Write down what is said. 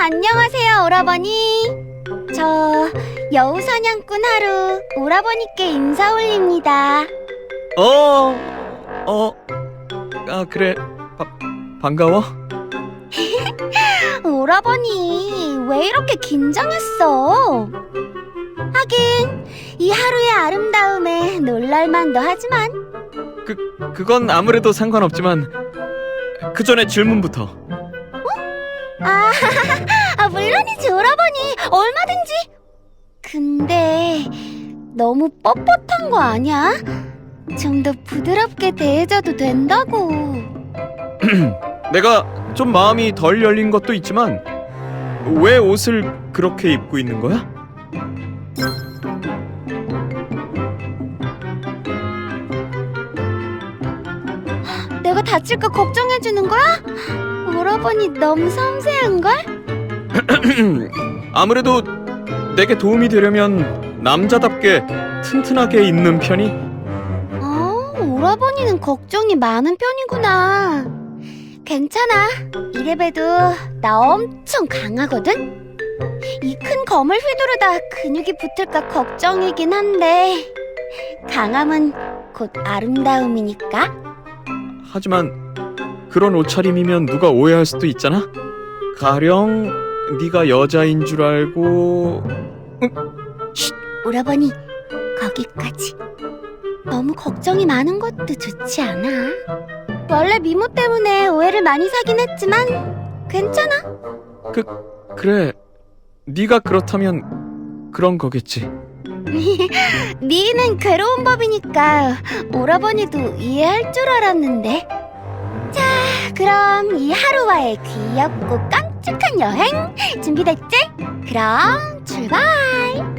안녕하세요, 오라버니. 저 여우 사냥꾼 하루 오라버니께 인사 올립니다. 어, 어, 아 그래, 바, 반가워. 오라버니, 왜 이렇게 긴장했어? 하긴, 이 하루의 아름다움에 놀랄만도 하지만, 그 그건 아무래도 상관없지만 그 전에 질문부터. 아, 아, 물론이지, 오라버니. 얼마든지. 근데, 너무 뻣뻣한 거 아니야? 좀 더 부드럽게 대해줘도 된다고. 내가 좀 마음이 덜 열린 것도 있지만 왜 옷을 그렇게 입고 있는 거야? 내가 다칠까 걱정해주는 거야? 오라버니 너무 섬세한걸? 아무래도 내게 도움이 되려면 남자답게 튼튼하게 입는 편이 어, 오라버니는 걱정이 많은 편이구나. 괜찮아. 이래봬도 나 엄청 강하거든? 이 큰 검을 휘두르다 근육이 붙을까 걱정이긴 한데, 강함은 곧 아름다움이니까. 하지만 그런 옷차림이면 누가 오해할 수도 있잖아. 가령 네가 여자인 줄 알고 오라버니, 거기까지. 너무 걱정이 많은 것도 좋지 않아. 원래 미모 때문에 오해를 많이 사긴 했지만, 괜찮아. 그래 네가 그렇다면 그런 거겠지. 미인은 괴로운 법이니까 오라버니도 이해할 줄 알았는데. 자, 그럼 이 하루와의 귀엽고 깜찍한 여행 준비됐지? 그럼 출발!